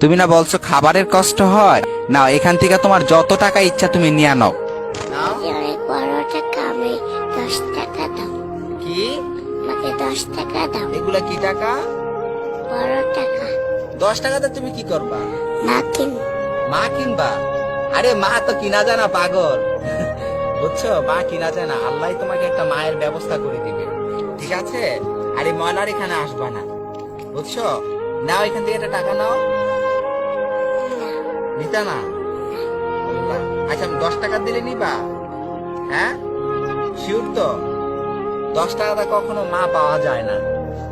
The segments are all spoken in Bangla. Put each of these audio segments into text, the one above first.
তুমি না বলছো খাবারের কষ্ট হয়? না এখান থেকে তোমার যত টাকা ইচ্ছা তুমি নিয়ে নাও। অনেক বড় টাকা আমি দশ টাকা দাও কি? আমাকে দশ টাকা দাও। এগুলা কি টাকা? বড় টাকা দশ টাকাতে তুমি কি করবা? না কিন মা কিনবা? আরে মা তো কিনা যায় না পাগল। বুঝছ? মা কিনা যায় না আল্লাহ তোমাকে একটা মায়ের ব্যবস্থা করে দিবে। ঠিক আছে? আরে ময়লার এখানে আসবা না। বুঝছ? নাও এখান থেকে একটা টাকা নাও। নিতা না আচ্ছা আমি দশ টাকা দিলে নিবা? হ্যাঁ? শিওর তো। দশ টাকাটা কখনো মা পাওয়া যায় না।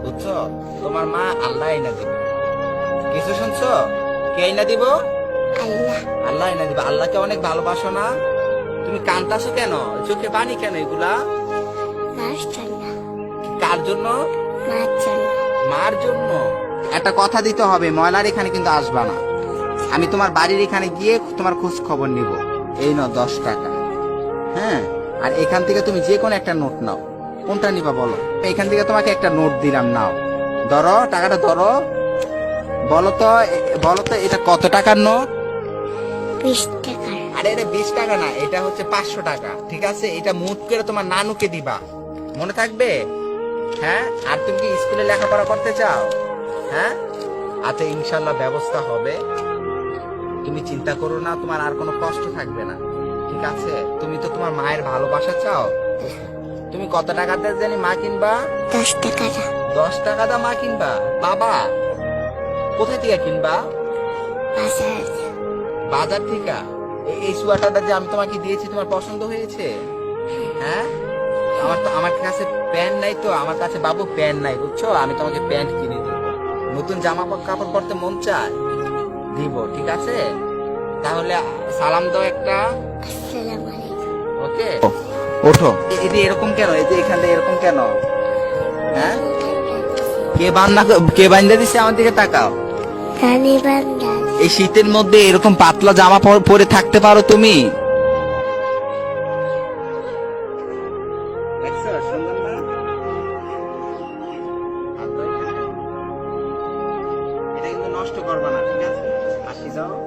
বুঝছ? তোমার মা আল্লাহ না দিবে। কিছু শুনছো? কে না দিব? আল্লাহ। এনে দিবে। আল্লাহকে অনেক ভালোবাসো না? তুমি কান্তাছো কেন? চোখে পানি কেন এগুলা? কার জন্য। মার জন্য। একটা কথা দিতে হবে। ময়লার এখানে কিন্তু আসবা না। আমি তোমার বাড়ির এখানে গিয়ে তোমার খোঁজ খবর নিব। এই নাও দশ টাকা। হ্যাঁ আর এখান থেকে তুমি যে কোনো একটা নোট নাও। কোনটা নিবা বলো? এখান থেকে তোমাকে একটা নোট দিলাম নাও। ধরো টাকাটা ধরো। বলো তো বলো তো এটা কত টাকার নোট? আরে এটা বিশ টাকা না এটা হচ্ছে পাঁচশো টাকা। ঠিক আছে? এটা মুট করে তোমার নানুকে দিবা। মনে থাকবে? হ্যাঁ? আর তুমি কি স্কুলে লেখাপড়া করতে চাও? হ্যাঁ? আচ্ছা ইনশাল্লাহ ব্যবস্থা হবে। তুমি চিন্তা করো না তোমার আর কোনো কষ্ট থাকবে না। ঠিক আছে? তুমি তো তোমার মায়ের ভালোবাসা চাও। তুমি কত টাকাতে জানি মা কিনবা? দশ টাকা দশ টাকা দা মা কিনবা। বাবা কোথায় থেকে কিনবা? বাজার। বাজার থেকে? এই- এই সোয়াটারটা যে আমি তোমাকে দিয়েছি তোমার পছন্দ হয়েছে? হ্যাঁ? আমার তো আমার কাছে প্যান্ট নাই তো আমার কাছে বাবু প্যান্ট নাই বুঝছ? আমি তোমাকে প্যান্ট কিনে দেবো। নতুন জামা কাপড় পরতে মন চায়? দিব ঠিক আছে? তাহলে সালাম দাও একটা। ওকে? ওঠো। এ- এই এরকম কেন? এই যে এখানে এরকম কেন? হ্যাঁ? কে বান্না কে বান্ধা দিছে আমার দিকে তাকাও। এই শীতের মধ্যে এরকম পাতলা জামা পরে থাকতে পারো তুমি? এটা নষ্ট করবা না ঠিক আছে? 아시죠?